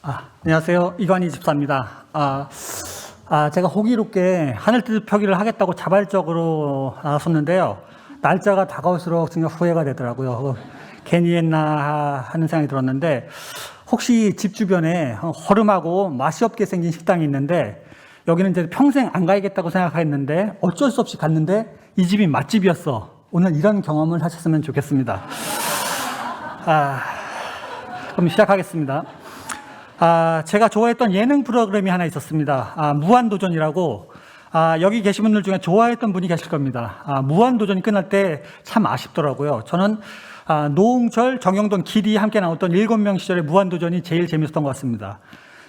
아, 안녕하세요. 이관희 집사입니다. 아, 아, 제가 호기롭게 하늘 뜻 표기를 하겠다고 자발적으로 나섰는데요. 날짜가 다가올수록 정말 후회가 되더라고요. 어, 괜히 했나 하는 생각이 들었는데, 혹시 집 주변에 허름하고 맛이 없게 생긴 식당이 있는데, 여기는 이제 평생 안 가야겠다고 생각했는데, 어쩔 수 없이 갔는데, 이 집이 맛집이었어. 오늘 이런 경험을 하셨으면 좋겠습니다. 아, 그럼 시작하겠습니다. 아, 제가 좋아했던 예능 프로그램이 하나 있었습니다. 아, 무한도전이라고. 아, 여기 계신 분들 중에 좋아했던 분이 계실 겁니다. 아, 무한도전이 끝날 때 참 아쉽더라고요. 저는 아, 노홍철, 정영돈, 길이 함께 나왔던 일곱 명 시절의 무한도전이 제일 재밌었던 것 같습니다.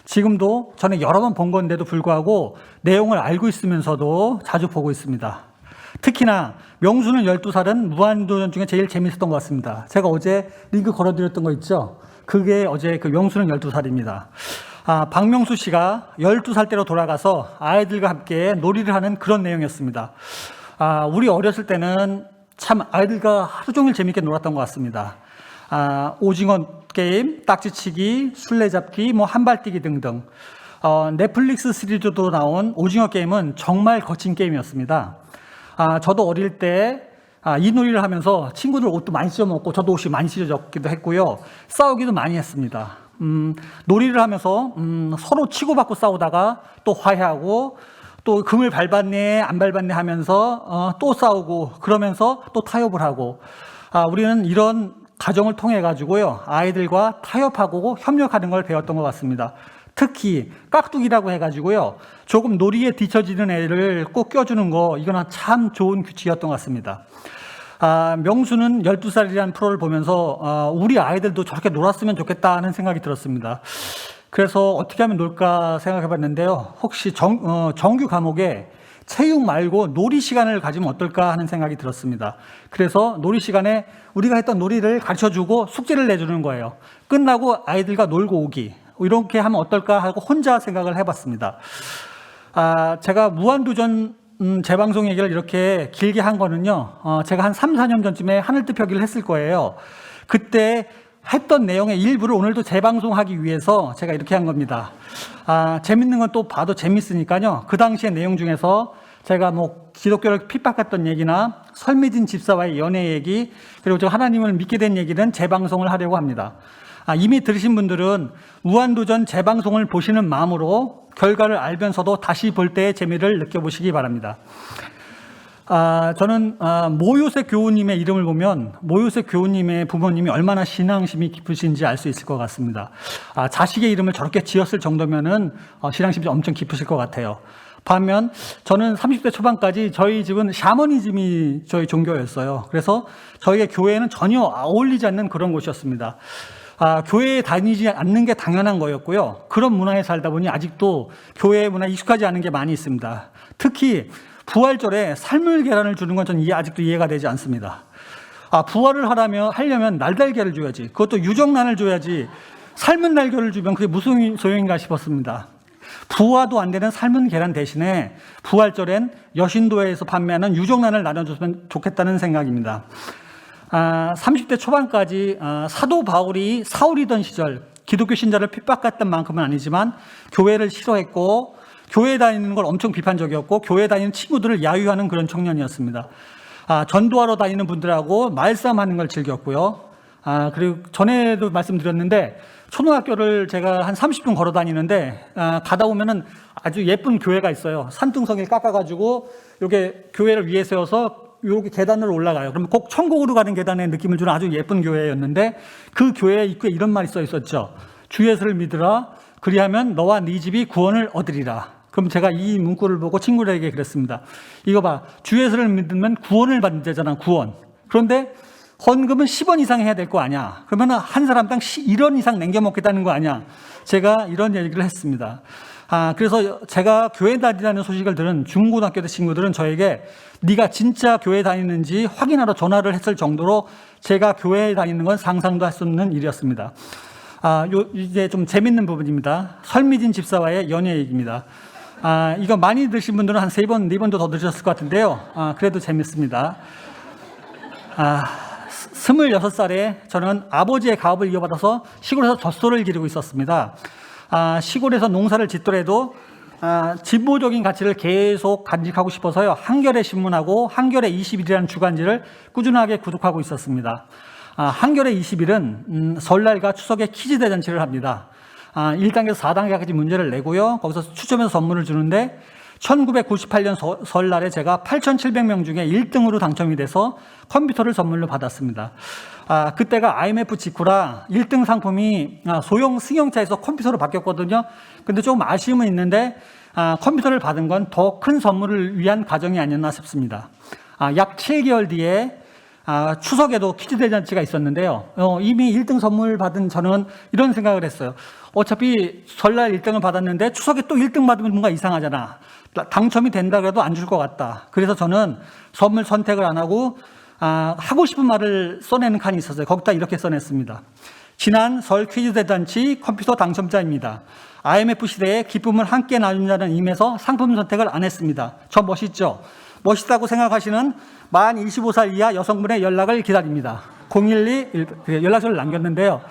지금도 저는 여러 번 본 건데도 불구하고 내용을 알고 있으면서도 자주 보고 있습니다. 특히나 명수는 12살은 무한도전 중에 제일 재밌었던 것 같습니다. 제가 어제 링크 걸어드렸던 거 있죠? 그게 어제 그 명수는 12살입니다. 아, 박명수 씨가 12살 때로 돌아가서 아이들과 함께 놀이를 하는 그런 내용이었습니다. 아, 우리 어렸을 때는 참 아이들과 하루 종일 재밌게 놀았던 것 같습니다. 아, 오징어 게임, 딱지치기, 술래잡기, 뭐 한발뛰기 등등. 어, 넷플릭스 시리즈도 나온 오징어 게임은 정말 거친 게임이었습니다. 아, 저도 어릴 때 아, 이 놀이를 하면서 친구들 옷도 많이 찢어먹고 저도 옷이 많이 찢어졌기도 했고요. 싸우기도 많이 했습니다. 음, 놀이를 하면서 음, 서로 치고받고 싸우다가 또 화해하고 또 금을 밟았네 안 밟았네 하면서 어, 또 싸우고 그러면서 또 타협을 하고 아, 우리는 이런 과정을 통해 가지고요 아이들과 타협하고 협력하는 걸 배웠던 것 같습니다. 특히 깍두기라고 해가지고요 조금 놀이에 뒤처지는 애를 꼭 껴주는 거 이거는 참 좋은 규칙이었던 것 같습니다. 아, 명수는 12살이라는 프로를 보면서 아, 우리 아이들도 저렇게 놀았으면 좋겠다는 생각이 들었습니다. 그래서 어떻게 하면 놀까 생각해 봤는데요. 혹시 정, 어, 정규 과목에 체육 말고 놀이 시간을 가지면 어떨까 하는 생각이 들었습니다. 그래서 놀이 시간에 우리가 했던 놀이를 가르쳐 주고 숙제를 내주는 거예요. 끝나고 아이들과 놀고 오기. 이렇게 하면 어떨까 하고 혼자 생각을 해봤습니다. 아, 제가 무한도전 음, 재방송 얘기를 이렇게 길게 한 거는요, 어, 제가 한 3, 4년 전쯤에 하늘뜻 펴기를 했을 거예요. 그때 했던 내용의 일부를 오늘도 재방송하기 위해서 제가 이렇게 한 겁니다. 아, 재밌는 건 또 봐도 재밌으니까요. 그 당시의 내용 중에서 제가 뭐 기독교를 핍박했던 얘기나 설미진 집사와의 연애 얘기, 그리고 저 하나님을 믿게 된 얘기는 재방송을 하려고 합니다. 아, 이미 들으신 분들은 무한도전 재방송을 보시는 마음으로 결과를 알면서도 다시 볼 때의 재미를 느껴보시기 바랍니다. 아, 저는 아, 모요셉 교우님의 이름을 보면 모요셉 교우님의 부모님이 얼마나 신앙심이 깊으신지 알 수 있을 것 같습니다. 아, 자식의 이름을 저렇게 지었을 정도면은 어, 신앙심이 엄청 깊으실 것 같아요. 반면 저는 30대 초반까지 저희 집은 샤머니즘이 저희 종교였어요. 그래서 저희의 교회는 전혀 어울리지 않는 그런 곳이었습니다. 아, 교회에 다니지 않는 게 당연한 거였고요. 그런 문화에 살다 보니 아직도 교회 문화에 익숙하지 않은 게 많이 있습니다. 특히 부활절에 삶을 계란을 주는 건 저는 이해, 아직도 이해가 되지 않습니다. 아, 부활을 하려면, 하려면 날달걀을 줘야지. 그것도 유정란을 줘야지. 삶은 날개를 주면 그게 무슨 소용인가 싶었습니다. 부화도 안 되는 삶은 계란 대신에 부활절엔 여신도에서 판매하는 유정란을 나눠줬으면 좋겠다는 생각입니다. 아, 30대 초반까지 아, 사도 바울이 사울이던 시절 기독교 신자를 핍박했던 만큼은 아니지만 교회를 싫어했고 교회 다니는 걸 엄청 비판적이었고 교회 다니는 친구들을 야유하는 그런 청년이었습니다. 아, 전도하러 다니는 분들하고 말싸움하는 걸 즐겼고요. 아, 그리고 전에도 말씀드렸는데 초등학교를 제가 한 30분 걸어 다니는데 아, 가다 보면은 아주 예쁜 교회가 있어요. 산등성이 깎아가지고 이렇게 교회를 세워서 이렇게 계단으로 올라가요. 그러면 꼭 천국으로 가는 계단의 느낌을 주는 아주 예쁜 교회였는데 그 교회 입구에 이런 말이 써 있었죠. 주 예수를 믿으라. 그리하면 너와 네 집이 구원을 얻으리라. 그럼 제가 이 문구를 보고 친구들에게 그랬습니다. 이거 봐. 주 예수를 믿으면 구원을 받는 자잖아. 구원. 그런데 헌금은 10원 이상 해야 될 거 아니야. 그러면 한 사람당 1원 이상 남겨 먹겠다는 거 아니야. 제가 이런 얘기를 했습니다. 아, 그래서 제가 교회 다니라는 소식을 들은 중고등학교 때 친구들은 저에게 네가 진짜 교회 다니는지 확인하러 전화를 했을 정도로 제가 교회에 다니는 건 상상도 할 수 없는 일이었습니다. 아, 요, 이제 좀 재밌는 부분입니다. 설미진 집사와의 연애 얘기입니다. 아, 이거 많이 드신 분들은 한 세 번, 네 번도 더 드셨을 것 같은데요. 아, 그래도 재밌습니다. 아, 스물여섯 살에 저는 아버지의 가업을 이어받아서 시골에서 젖소를 기르고 있었습니다. 아, 시골에서 농사를 짓더라도 아, 진보적인 가치를 계속 간직하고 싶어서요. 한겨레 신문하고 한겨레 20일이라는 주간지를 꾸준하게 구독하고 있었습니다. 아, 한겨레 20일은 음, 설날과 추석에 퀴즈 대잔치를 합니다. 아, 1단계에서 4단계까지 문제를 내고요. 거기서 추첨해서 선물을 주는데 1998년 서- 설날에 제가 8,700명 중에 1등으로 당첨이 돼서 컴퓨터를 선물로 받았습니다. 아, 그때가 IMF 직후라 1등 상품이 아, 소형 승용차에서 컴퓨터로 바뀌었거든요. 근데 조금 아쉬움은 있는데 아, 컴퓨터를 받은 건 더 큰 선물을 위한 과정이 아니었나 싶습니다. 아, 약 7개월 뒤에 아, 추석에도 퀴즈 대잔치가 있었는데요. 어, 이미 1등 선물 받은 저는 이런 생각을 했어요. 어차피 설날 1등을 받았는데 추석에 또 1등 받으면 뭔가 이상하잖아. 당첨이 된다 그래도 안 줄 것 같다. 그래서 저는 선물 선택을 안 하고 아, 하고 싶은 말을 써내는 칸이 있었어요. 거기다 이렇게 써냈습니다. 지난 설 퀴즈 대잔치 컴퓨터 당첨자입니다. IMF 시대에 기쁨을 함께 나눈다는 의미에서 상품 선택을 안 했습니다. 저 멋있죠? 멋있다고 생각하시는 만 25살 이하 여성분의 연락을 기다립니다. 012그 연락처를 남겼는데요.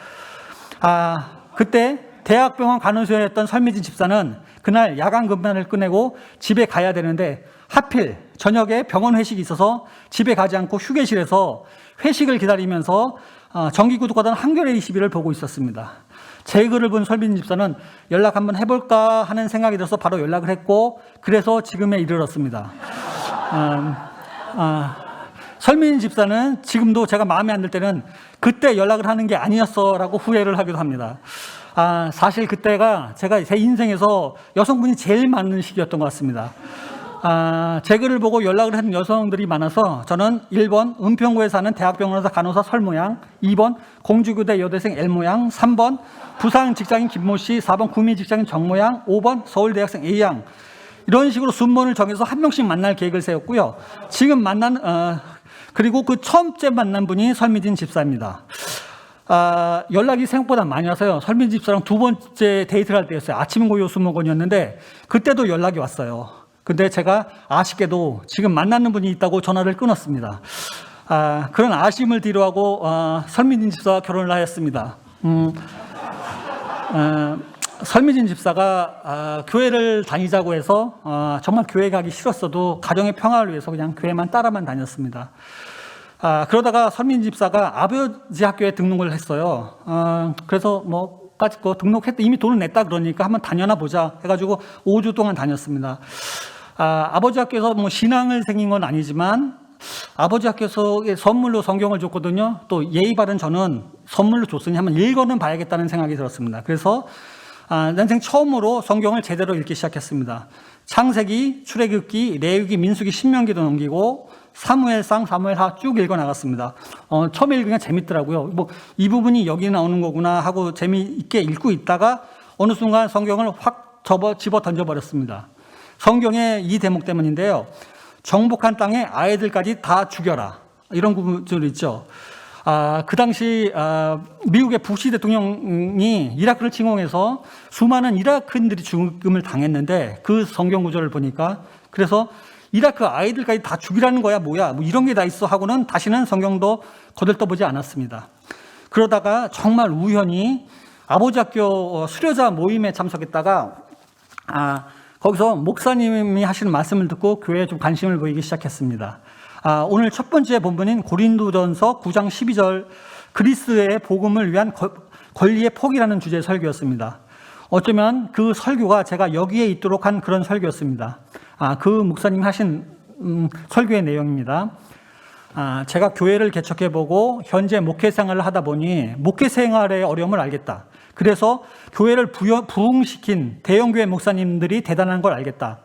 아, 그때 대학병원 간호소였던 설미진 집사는 그날 야간 근무를 끝내고 집에 가야 되는데 하필 저녁에 병원 회식이 있어서 집에 가지 않고 휴게실에서 회식을 기다리면서 어, 정기 구독하던 한겨레 21을 보고 있었습니다. 제 글을 본 설미진 집사는 연락 한번 해볼까 하는 생각이 들어서 바로 연락을 했고 그래서 지금에 이르렀습니다. 음, 아, 설민 집사는 지금도 제가 마음에 안 들 때는 그때 연락을 하는 게 아니었어라고 후회를 하기도 합니다. 아, 사실 그때가 제가 제 인생에서 여성분이 제일 많은 시기였던 것 같습니다. 아, 제 글을 보고 연락을 하는 여성들이 많아서 저는 1번 은평구에 사는 대학병원에서 간호사 설 모양, 2번 공주교대 여대생 L모양, 3번 부산 직장인 김모 씨, 4번 구미 직장인 정 모양, 5번 서울대학생 A양, 이런 식으로 순번을 정해서 한 명씩 만날 계획을 세웠고요. 지금 만난 어, 그리고 그 처음째 만난 분이 설미진 집사입니다. 아, 연락이 생각보다 많이 와서요. 설미진 집사랑 두 번째 데이트를 할 때였어요. 아침 고요 수목원이었는데 그때도 연락이 왔어요. 근데 제가 아쉽게도 지금 만나는 분이 있다고 전화를 끊었습니다. 아, 그런 아쉬움을 뒤로하고 어, 설미진 집사와 결혼을 하였습니다. 음, 어, 설미진 집사가 아, 교회를 다니자고 해서 아, 정말 교회 가기 싫었어도 가정의 평화를 위해서 그냥 교회만 따라만 다녔습니다. 아, 그러다가 설민 집사가 아버지 학교에 등록을 했어요. 아, 그래서 뭐 까짓 거 등록했다 이미 돈을 냈다 그러니까 한번 다녀나 보자 해가지고 5주 동안 다녔습니다. 아, 아버지 학교에서 뭐 신앙을 생긴 건 아니지만 아버지 학교에서 선물로 성경을 줬거든요. 또 예의 바른 저는 선물로 줬으니 한번 읽어는 봐야겠다는 생각이 들었습니다. 그래서 아, 난생 처음으로 성경을 제대로 읽기 시작했습니다. 창세기, 출애굽기, 레위기, 민수기, 신명기도 넘기고 사무엘상, 사무엘하 쭉 읽어 나갔습니다. 어, 처음에 읽으니까 재밌더라고요. 뭐 이 부분이 여기 나오는 거구나 하고 재미있게 읽고 있다가 어느 순간 성경을 확 접어 집어 던져 버렸습니다. 성경의 이 대목 때문인데요. 정복한 땅에 아이들까지 다 죽여라. 이런 구절 있죠. 아, 그 당시 아, 미국의 부시 대통령이 이라크를 침공해서 수많은 이라크인들이 죽음을 당했는데 그 성경 구절을 보니까 그래서 이라크 아이들까지 다 죽이라는 거야 뭐야 뭐 이런 게 다 있어 하고는 다시는 성경도 거들떠보지 않았습니다. 그러다가 정말 우연히 아버지 학교 수료자 모임에 참석했다가 아, 거기서 목사님이 하시는 말씀을 듣고 교회에 좀 관심을 보이기 시작했습니다. 아, 오늘 첫 번째 본문인 고린도전서 9장 12절 그리스의 복음을 위한 거- 권리의 포기라는 주제의 설교였습니다. 어쩌면 그 설교가 제가 여기에 있도록 한 그런 설교였습니다. 아, 그 목사님 하신 음, 설교의 내용입니다. 아, 제가 교회를 개척해보고 현재 목회 생활을 하다 보니 목회 생활의 어려움을 알겠다. 그래서 교회를 부여, 부흥시킨 대형교회 목사님들이 대단한 걸 알겠다.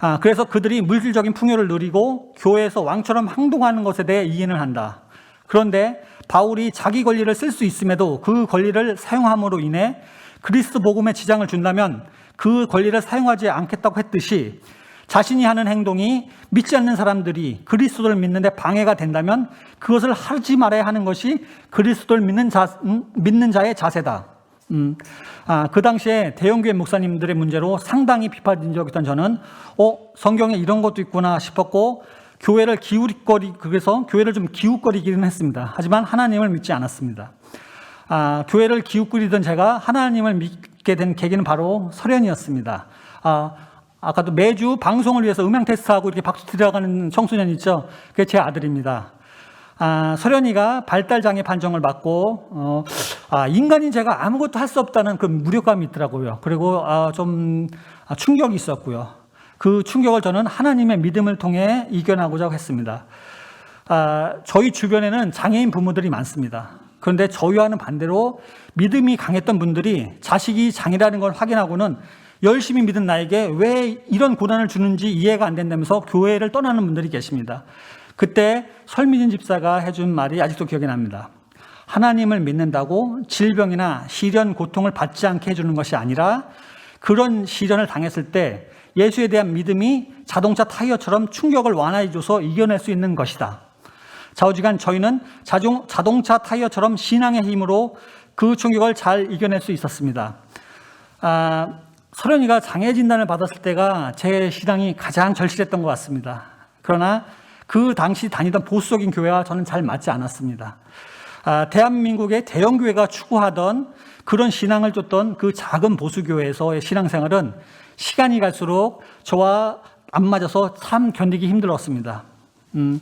아, 그래서 그들이 물질적인 풍요를 누리고 교회에서 왕처럼 행동하는 것에 대해 이해는 한다. 그런데 바울이 자기 권리를 쓸 수 있음에도 그 권리를 사용함으로 인해 그리스도 복음에 지장을 준다면 그 권리를 사용하지 않겠다고 했듯이 자신이 하는 행동이 믿지 않는 사람들이 그리스도를 믿는데 방해가 된다면 그것을 하지 말아야 하는 것이 그리스도를 믿는 자, 음, 믿는 자의 자세다. 음, 아, 그 당시에 대형교회 목사님들의 문제로 상당히 비판된 적이 있던 저는, 어, 성경에 이런 것도 있구나 싶었고, 교회를 기웃거리, 그래서 교회를 좀 기웃거리기는 했습니다. 하지만 하나님을 믿지 않았습니다. 아, 교회를 기웃거리던 제가 하나님을 믿게 된 계기는 바로 설현이었습니다. 아, 아까도 매주 방송을 위해서 음향 테스트하고 이렇게 박수 들어가는 청소년 있죠? 그게 제 아들입니다. 아, 설현이가 발달장애 판정을 받고, 어, 아, 인간인 제가 아무것도 할 수 없다는 그 무력감이 있더라고요. 그리고 아, 좀 아, 충격이 있었고요. 그 충격을 저는 하나님의 믿음을 통해 이겨나고자 했습니다. 아, 저희 주변에는 장애인 부모들이 많습니다. 그런데 저희와는 반대로 믿음이 강했던 분들이 자식이 장애라는 걸 확인하고는 열심히 믿은 나에게 왜 이런 고난을 주는지 이해가 안 된다면서 교회를 떠나는 분들이 계십니다. 그때 설미진 집사가 해준 말이 아직도 기억이 납니다. 하나님을 믿는다고 질병이나 시련, 고통을 받지 않게 해주는 것이 아니라 그런 시련을 당했을 때 예수에 대한 믿음이 자동차 타이어처럼 충격을 완화해줘서 이겨낼 수 있는 것이다. 좌우지간 저희는 자동, 자동차 타이어처럼 신앙의 힘으로 그 충격을 잘 이겨낼 수 있었습니다. 아, 설현이가 장애 진단을 받았을 때가 제 신앙이 가장 절실했던 것 같습니다. 그러나 그 당시 다니던 보수적인 교회와 저는 잘 맞지 않았습니다. 아, 대한민국의 대형 교회가 추구하던 그런 신앙을 쫓던 그 작은 보수 교회에서의 신앙생활은 시간이 갈수록 저와 안 맞아서 참 견디기 힘들었습니다. 음,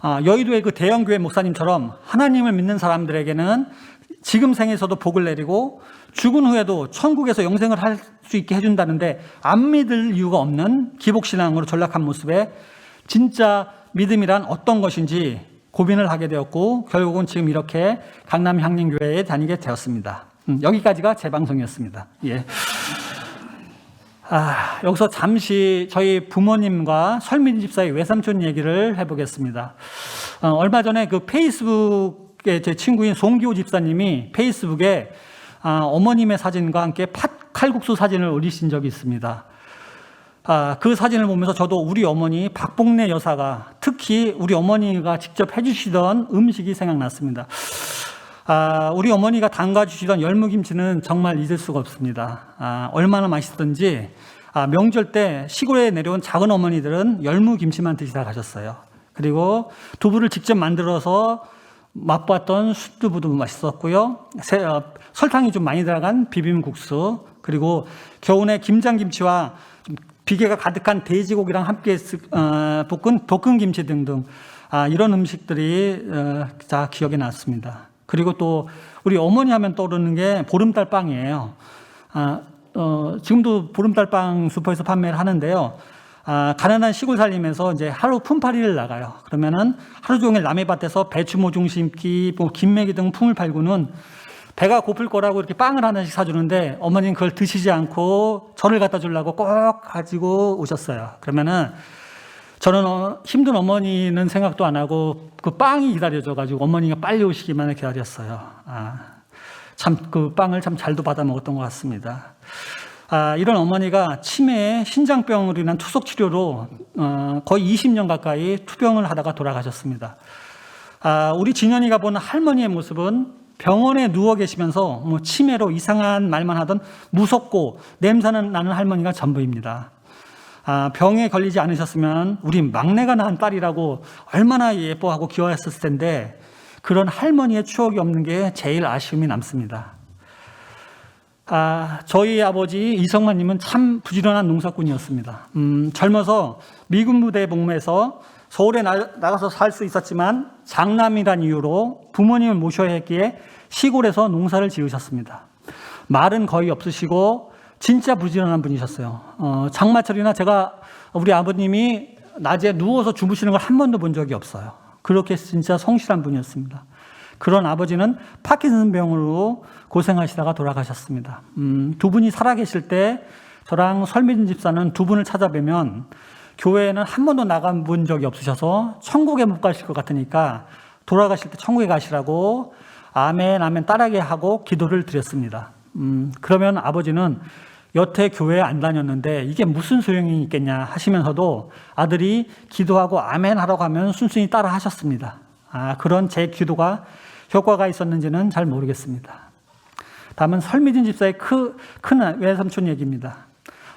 아, 여의도의 그 대형 교회 목사님처럼 하나님을 믿는 사람들에게는 지금 생에서도 복을 내리고 죽은 후에도 천국에서 영생을 할 수 있게 해준다는데 안 믿을 이유가 없는 기복신앙으로 전락한 모습에 진짜 믿음이란 어떤 것인지 고민을 하게 되었고 결국은 지금 이렇게 강남 향림교회에 다니게 되었습니다. 음, 여기까지가 제 방송이었습니다. 예. 아, 여기서 잠시 저희 부모님과 설민 집사의 외삼촌 얘기를 해보겠습니다. 어, 얼마 전에 그 페이스북에 제 친구인 송기호 집사님이 페이스북에 아, 어머님의 사진과 함께 팥 칼국수 사진을 올리신 적이 있습니다. 아, 그 사진을 보면서 저도 우리 어머니 박봉래 여사가 특히 우리 어머니가 직접 해주시던 음식이 생각났습니다. 아, 우리 어머니가 담가주시던 열무김치는 정말 잊을 수가 없습니다. 아, 얼마나 맛있던지 아, 명절 때 시골에 내려온 작은 어머니들은 열무김치만 드시다 가셨어요. 그리고 두부를 직접 만들어서 맛봤던 숯두부도 맛있었고요. 새, 어, 설탕이 좀 많이 들어간 비빔국수 그리고 겨우내 김장김치와 좀 비계가 가득한 돼지고기랑 함께 쓰- 어, 볶은 볶은 김치 등등 아, 이런 음식들이 어, 다 기억에 났습니다. 그리고 또 우리 어머니 하면 떠오르는 게 보름달 빵이에요. 아, 어, 지금도 보름달 빵 슈퍼에서 판매를 하는데요. 아, 가난한 시골 살림에서 이제 하루 품팔이를 나가요. 그러면은 하루 종일 남의 밭에서 배추 모종 심기, 뭐 김매기 등 품을 팔고는 배가 고플 거라고 이렇게 빵을 하나씩 사주는데 어머니는 그걸 드시지 않고 저를 갖다 주려고 꼭 가지고 오셨어요. 그러면은 저는 어, 힘든 어머니는 생각도 안 하고 그 빵이 기다려져가지고 어머니가 빨리 오시기만을 기다렸어요. 아, 참 그 빵을 참 잘도 받아 먹었던 것 같습니다. 아, 이런 어머니가 치매에 신장병으로 인한 투석 치료로 어, 거의 20년 가까이 투병을 하다가 돌아가셨습니다. 아, 우리 진현이가 보는 할머니의 모습은 병원에 누워 계시면서 뭐 치매로 이상한 말만 하던 무섭고 냄새는 나는 할머니가 전부입니다. 아, 병에 걸리지 않으셨으면 우리 막내가 낳은 딸이라고 얼마나 예뻐하고 귀여웠을 텐데 그런 할머니의 추억이 없는 게 제일 아쉬움이 남습니다. 아, 저희 아버지 이성만님은 참 부지런한 농사꾼이었습니다. 음, 젊어서 미군 부대에 복무해서 서울에 나, 나가서 살 수 있었지만 장남이란 이유로 부모님을 모셔야 했기에 시골에서 농사를 지으셨습니다. 말은 거의 없으시고 진짜 부지런한 분이셨어요. 어, 장마철이나 제가 우리 아버님이 낮에 누워서 주무시는 걸 한 번도 본 적이 없어요. 그렇게 진짜 성실한 분이었습니다. 그런 아버지는 파킨슨 병으로 고생하시다가 돌아가셨습니다. 음, 두 분이 살아계실 때 저랑 설민 집사는 두 분을 찾아뵈면 교회에는 한 번도 나가본 적이 없으셔서 천국에 못 가실 것 같으니까 돌아가실 때 천국에 가시라고 아멘 아멘 따라게 하고 기도를 드렸습니다. 음, 그러면 아버지는 여태 교회에 안 다녔는데 이게 무슨 소용이 있겠냐 하시면서도 아들이 기도하고 아멘 하라고 하면 순순히 따라 하셨습니다. 아, 그런 제 기도가 효과가 있었는지는 잘 모르겠습니다. 다음은 설미진 집사의 크, 큰 외삼촌 얘기입니다.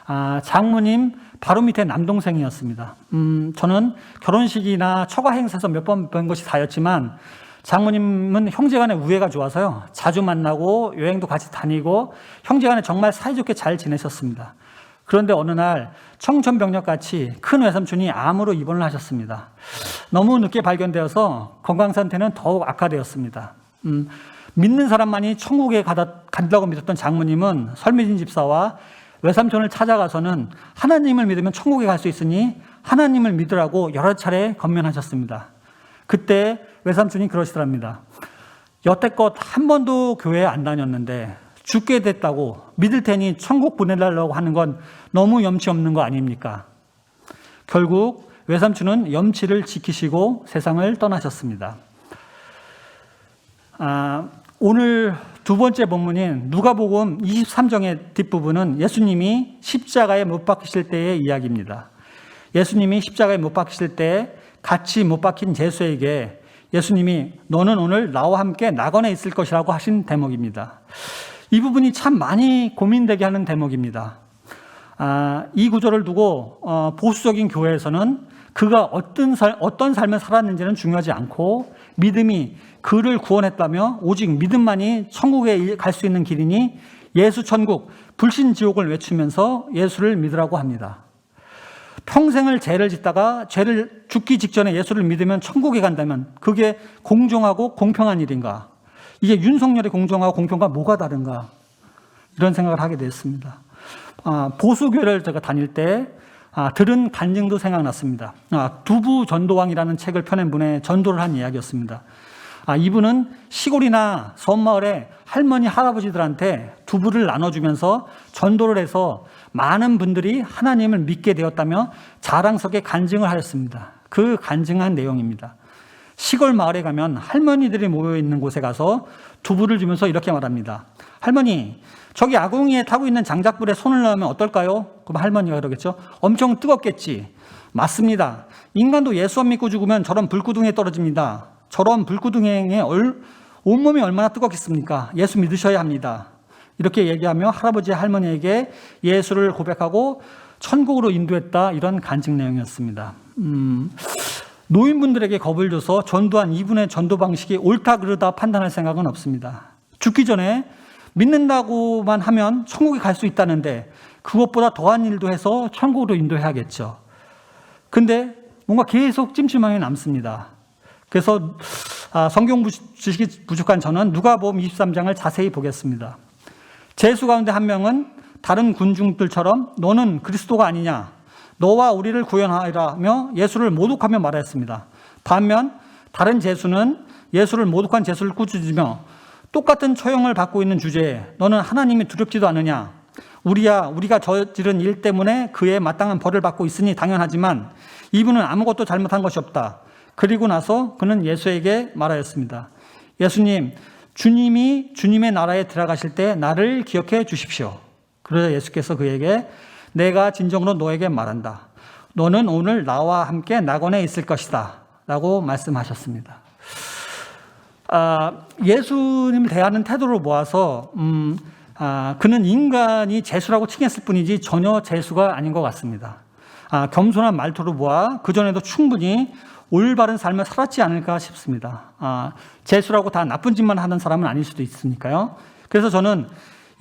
아, 장모님 바로 밑에 남동생이었습니다. 음, 저는 결혼식이나 처가 행사에서 몇 번 뵌 것이 다였지만 장모님은 형제간의 우애가 좋아서요. 자주 만나고 여행도 같이 다니고 형제간에 정말 사이좋게 잘 지내셨습니다. 그런데 어느 날 청천벽력 같이 큰 외삼촌이 암으로 입원을 하셨습니다. 너무 늦게 발견되어서 건강 상태는 더욱 악화되었습니다. 음, 믿는 사람만이 천국에 가다, 간다고 믿었던 장모님은 설미진 집사와 외삼촌을 찾아가서는 하나님을 믿으면 천국에 갈 수 있으니 하나님을 믿으라고 여러 차례 건면하셨습니다. 그때 외삼촌이 그러시더랍니다. 여태껏 한 번도 교회에 안 다녔는데 죽게 됐다고 믿을 테니 천국 보내달라고 하는 건 너무 염치 없는 거 아닙니까? 결국 외삼촌은 염치를 지키시고 세상을 떠나셨습니다. 아, 오늘 두 번째 본문인 누가복음 23장의 뒷부분은 예수님이 십자가에 못 박히실 때의 이야기입니다. 예수님이 십자가에 못 박히실 때 같이 못 박힌 제수에게 예수님이 너는 오늘 나와 함께 낙원에 있을 것이라고 하신 대목입니다. 이 부분이 참 많이 고민되게 하는 대목입니다. 아, 이 구절을 두고 어, 보수적인 교회에서는 그가 어떤, 살, 어떤 삶을 살았는지는 중요하지 않고 믿음이 그를 구원했다며 오직 믿음만이 천국에 갈 수 있는 길이니 예수 천국, 불신 지옥을 외치면서 예수를 믿으라고 합니다. 평생을 죄를 짓다가 죄를 죽기 직전에 예수를 믿으면 천국에 간다면 그게 공정하고 공평한 일인가? 이게 윤석열의 공정하고 공평과 뭐가 다른가? 이런 생각을 하게 됐습니다. 아, 보수교회를 제가 다닐 때 아, 들은 간증도 생각났습니다. 아, 두부 전도왕이라는 책을 펴낸 분의 전도를 한 이야기였습니다. 아, 이분은 시골이나 섬마을에 할머니, 할아버지들한테 두부를 나눠주면서 전도를 해서 많은 분들이 하나님을 믿게 되었다며 자랑스럽게 간증을 하였습니다. 그 간증한 내용입니다. 시골 마을에 가면 할머니들이 모여 있는 곳에 가서 두부를 주면서 이렇게 말합니다. 할머니, 저기 아궁이에 타고 있는 장작불에 손을 넣으면 어떨까요? 그럼 할머니가 그러겠죠. 엄청 뜨겁겠지. 맞습니다. 인간도 예수 안 믿고 죽으면 저런 불구둥이에 떨어집니다. 저런 불구둥이에 온몸이 얼마나 뜨겁겠습니까? 예수 믿으셔야 합니다. 이렇게 얘기하며 할아버지 할머니에게 예수를 고백하고 천국으로 인도했다 이런 간증 내용이었습니다. 음, 노인분들에게 겁을 줘서 전도한 이분의 전도 방식이 옳다 그르다 판단할 생각은 없습니다. 죽기 전에 믿는다고만 하면 천국에 갈 수 있다는데 그것보다 더한 일도 해서 천국으로 인도해야겠죠. 근데 뭔가 계속 찜찜하게 남습니다. 그래서 아, 성경 지식이 부족한 저는 누가복음 23장을 자세히 보겠습니다. 제수 가운데 한 명은 다른 군중들처럼 너는 그리스도가 아니냐 너와 우리를 구원하라며 예수를 모독하며 말했습니다. 반면 다른 제수는 예수를 모독한 제수를 꾸짖으며 똑같은 처형을 받고 있는 주제에 너는 하나님이 두렵지도 않느냐? 우리야 우리가 저지른 일 때문에 그에 마땅한 벌을 받고 있으니 당연하지만 이분은 아무것도 잘못한 것이 없다. 그리고 나서 그는 예수에게 말하였습니다. 예수님, 주님이 주님의 나라에 들어가실 때 나를 기억해 주십시오. 그러자 예수께서 그에게 내가 진정으로 너에게 말한다. 너는 오늘 나와 함께 낙원에 있을 것이다. 라고 말씀하셨습니다. 아, 예수님을 대하는 태도를 모아서, 음, 아, 그는 인간이 재수라고 칭했을 뿐이지 전혀 재수가 아닌 것 같습니다. 아, 겸손한 말투로 모아 그전에도 충분히 올바른 삶을 살았지 않을까 싶습니다. 아, 재수라고 다 나쁜 짓만 하는 사람은 아닐 수도 있으니까요. 그래서 저는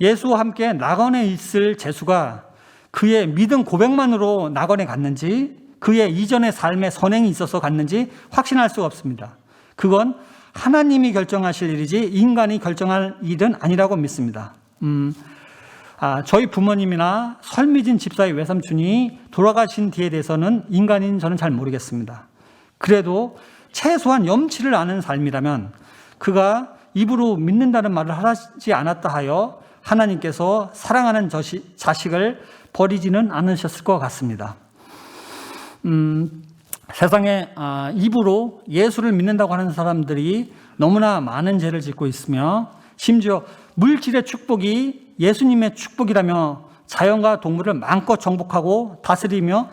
예수와 함께 낙원에 있을 재수가 그의 믿음 고백만으로 낙원에 갔는지 그의 이전의 삶의 선행이 있어서 갔는지 확신할 수가 없습니다. 그건 하나님이 결정하실 일이지 인간이 결정할 일은 아니라고 믿습니다. 음, 아, 저희 부모님이나 설미진 집사의 외삼촌이 돌아가신 뒤에 대해서는 인간인 저는 잘 모르겠습니다. 그래도 최소한 염치를 아는 삶이라면 그가 입으로 믿는다는 말을 하지 않았다 하여 하나님께서 사랑하는 자식을 버리지는 않으셨을 것 같습니다. 음, 세상에 아, 입으로 예수를 믿는다고 하는 사람들이 너무나 많은 죄를 짓고 있으며 심지어 물질의 축복이 예수님의 축복이라며 자연과 동물을 마음껏 정복하고 다스리며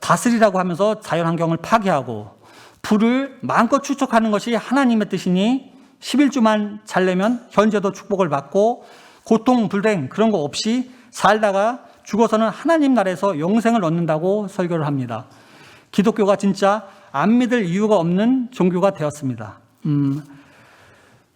다스리라고 하면서 자연 환경을 파괴하고 불을 마음껏 추척하는 것이 하나님의 뜻이니 11주만 잘 내면 현재도 축복을 받고 고통, 불행 그런 거 없이 살다가 죽어서는 하나님 나라에서 영생을 얻는다고 설교를 합니다. 기독교가 진짜 안 믿을 이유가 없는 종교가 되었습니다. 음,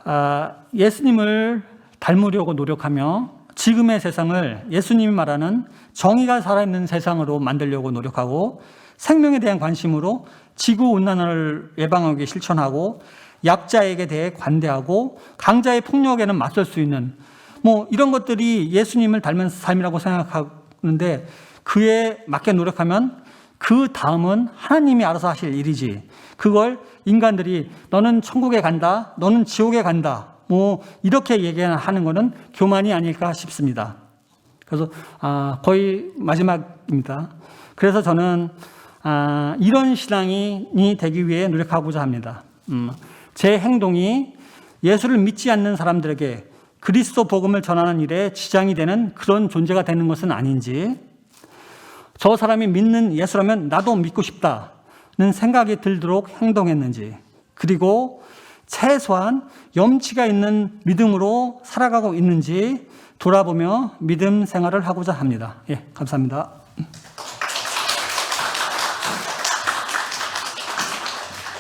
아, 예수님을 닮으려고 노력하며 지금의 세상을 예수님이 말하는 정의가 살아있는 세상으로 만들려고 노력하고 생명에 대한 관심으로 지구 온난화를 예방하기 실천하고 약자에게 대해 관대하고 강자의 폭력에는 맞설 수 있는 뭐 이런 것들이 예수님을 닮은 삶이라고 생각하 는데 그에 맞게 노력하면 그 다음은 하나님이 알아서 하실 일이지. 그걸 인간들이 너는 천국에 간다, 너는 지옥에 간다. 뭐 이렇게 얘기하는 거는 교만이 아닐까 싶습니다. 그래서 아, 거의 마지막입니다. 그래서 저는 아, 이런 신앙이 되기 위해 노력하고자 합니다. 음, 제 행동이 예수를 믿지 않는 사람들에게 그리스도 복음을 전하는 일에 지장이 되는 그런 존재가 되는 것은 아닌지 저 사람이 믿는 예수라면 나도 믿고 싶다는 생각이 들도록 행동했는지, 그리고 최소한 염치가 있는 믿음으로 살아가고 있는지 돌아보며 믿음 생활을 하고자 합니다. 예, 감사합니다.